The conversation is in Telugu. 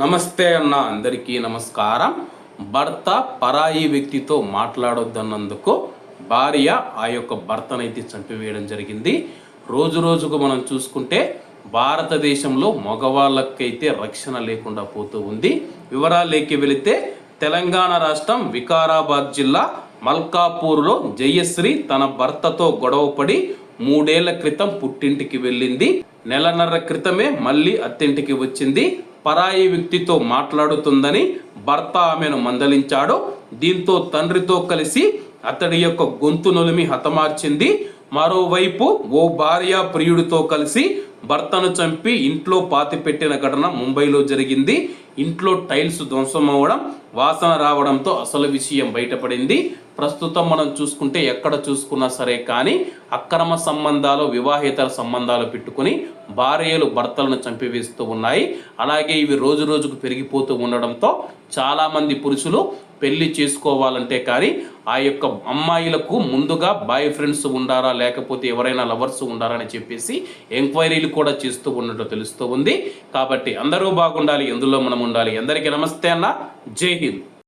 నమస్తే అన్న అందరికీ నమస్కారం. భర్త పరాయి వ్యక్తితో మాట్లాడొద్దన్నందుకు భార్య ఆ యొక్క భర్తనైతే చంపివేయడం జరిగింది. రోజు రోజుకు మనం చూసుకుంటే భారతదేశంలో మగవాళ్ళకైతే రక్షణ లేకుండా పోతూ ఉంది. వివరాలేకి వెళితే తెలంగాణ రాష్ట్రం వికారాబాద్ జిల్లా మల్కాపూర్లో జయశ్రీ తన భర్తతో గొడవపడి మూడేళ్ళ క్రితం పుట్టింటికి వెళ్ళింది. నెలన్నర క్రితమే మళ్ళీ అత్తింటికి వచ్చింది. పరాయి వ్యక్తితో మాట్లాడుతుందని భర్త ఆమెను మందలించాడు. దీంతో తండ్రితో కలిసి అతడి యొక్క గొంతు నొలిమి హతమార్చింది. మరోవైపు ఓ భార్య ప్రియుడితో కలిసి భర్తను చంపి ఇంట్లో పాతిపెట్టిన ఘటన ముంబైలో జరిగింది. ఇంట్లో టైల్స్ ధ్వంసం అవ్వడం వాసన రావడంతో అసలు విషయం బయటపడింది. ప్రస్తుతం మనం చూసుకుంటే ఎక్కడ చూసుకున్నా సరే కానీ అక్రమ సంబంధాలు వివాహేతర సంబంధాలు పెట్టుకుని భార్యలు భర్తలను చంపివేస్తూ ఉన్నాయి. అలాగే ఇవి రోజు రోజుకు పెరిగిపోతూ ఉండడంతో చాలామంది పురుషులు పెళ్ళి చేసుకోవాలంటే కానీ ఆ యొక్క అమ్మాయిలకు ముందుగా బాయ్ ఫ్రెండ్స్ ఉండారా లేకపోతే ఎవరైనా లవర్స్ ఉండారా అని చెప్పేసి ఎంక్వైరీలు కూడా చేస్తూ ఉన్నట్టు తెలుస్తూ ఉంది. కాబట్టి అందరూ బాగుండాలి ఎందులో మనం ఉండాలి? అందరికీ నమస్తే అన్న. జై హింద్.